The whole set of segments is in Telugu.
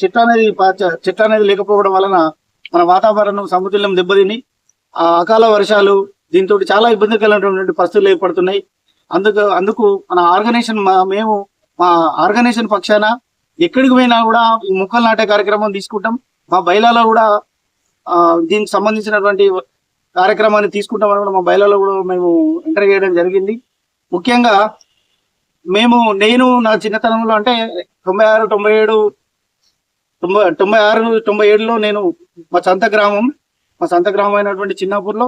చెట్టు అనేది చెట్టు అనేది లేకపోవడం వలన మన వాతావరణం సమతుల్యం దెబ్బతిని ఆ అకాల వర్షాలు దీంతో చాలా ఇబ్బందికరమైనటువంటి పరిస్థితులు ఏర్పడుతున్నాయి. అందుకు అందుకు మన ఆర్గనైజేషన్ మేము మా ఆర్గనైజేషన్ పక్షాన ఎక్కడికి పోయినా కూడా ఈ మొక్కలు నాటే కార్యక్రమం తీసుకుంటాం. మా బయలాలో కూడా దీనికి సంబంధించినటువంటి కార్యక్రమాన్ని తీసుకుంటామని కూడా మా బయలాలో కూడా మేము ఎంటర్ చేయడం జరిగింది. ముఖ్యంగా మేము నేను నా చిన్నతనంలో అంటే తొంభై ఆరు తొంభై ఏడు తొంభై తొంభై ఆరు తొంభై ఏడులో నేను మా సొంత గ్రామం మా సొంత గ్రామం అయినటువంటి చిన్నాపూర్లో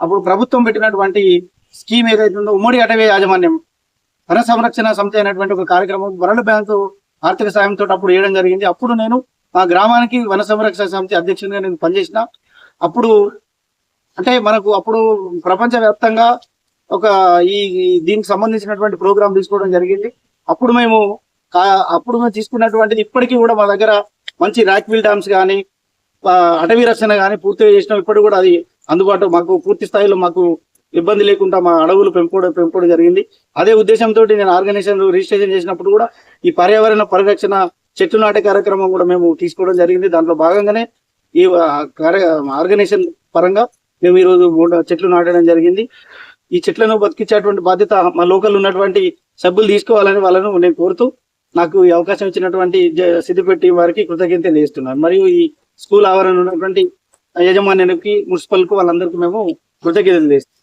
అప్పుడు ప్రభుత్వం పెట్టినటువంటి స్కీమ్ ఏదైతే ఉందో ఉమ్మడి అటవీ యాజమాన్యం వన సంరక్షణ సంస్థ అయినటువంటి ఒక కార్యక్రమం వరల్డ్ బ్యాంకు ఆర్థిక సాయంతో అప్పుడు వేయడం జరిగింది. అప్పుడు నేను మా గ్రామానికి వన సంరక్షణ సమితి అధ్యక్షునిగా నేను పనిచేసిన. అప్పుడు అంటే మనకు అప్పుడు ప్రపంచవ్యాప్తంగా ఒక ఈ దీనికి సంబంధించినటువంటి ప్రోగ్రామ్ తీసుకోవడం జరిగింది. అప్పుడు మేము కా- అప్పుడు మేము తీసుకున్నటువంటిది ఇప్పటికీ కూడా మా దగ్గర మంచి రాక్విల్ డ్యామ్స్ కానీ అటవీ రక్షణ కానీ పూర్తిగా చేసినాం. ఇప్పుడు కూడా అది అందుబాటులో మాకు పూర్తి స్థాయిలో మాకు ఇబ్బంది లేకుండా మా అడవులు పెంపుకోవడం పెంపుకోవడం జరిగింది. అదే ఉద్దేశంతో నేను ఆర్గనైజేషన్ రిజిస్ట్రేషన్ చేసినప్పుడు కూడా ఈ పర్యావరణ పరిరక్షణ చెట్లు నాటే కార్యక్రమం కూడా మేము తీసుకోవడం జరిగింది. దాంట్లో భాగంగానే ఈ కార్య ఆర్గనైజేషన్ పరంగా మేము ఈరోజు చెట్లు నాటడం జరిగింది. ఈ చెట్లను బతికించేటువంటి బాధ్యత మా లోకల్ ఉన్నటువంటి సభ్యులు తీసుకోవాలని వాళ్ళను నేను కోరుతూ నాకు ఈ అవకాశం ఇచ్చినటువంటి జ- సిద్దిపేట టీం వారికి కృతజ్ఞత తెలియజేస్తున్నాను. మరియు ఈ స్కూల్ ఆవరణ ఉన్నటువంటి యజమానికి మున్సిపల్కు వాళ్ళందరికీ మేము కృతజ్ఞతలు తెలియజేస్తున్నాం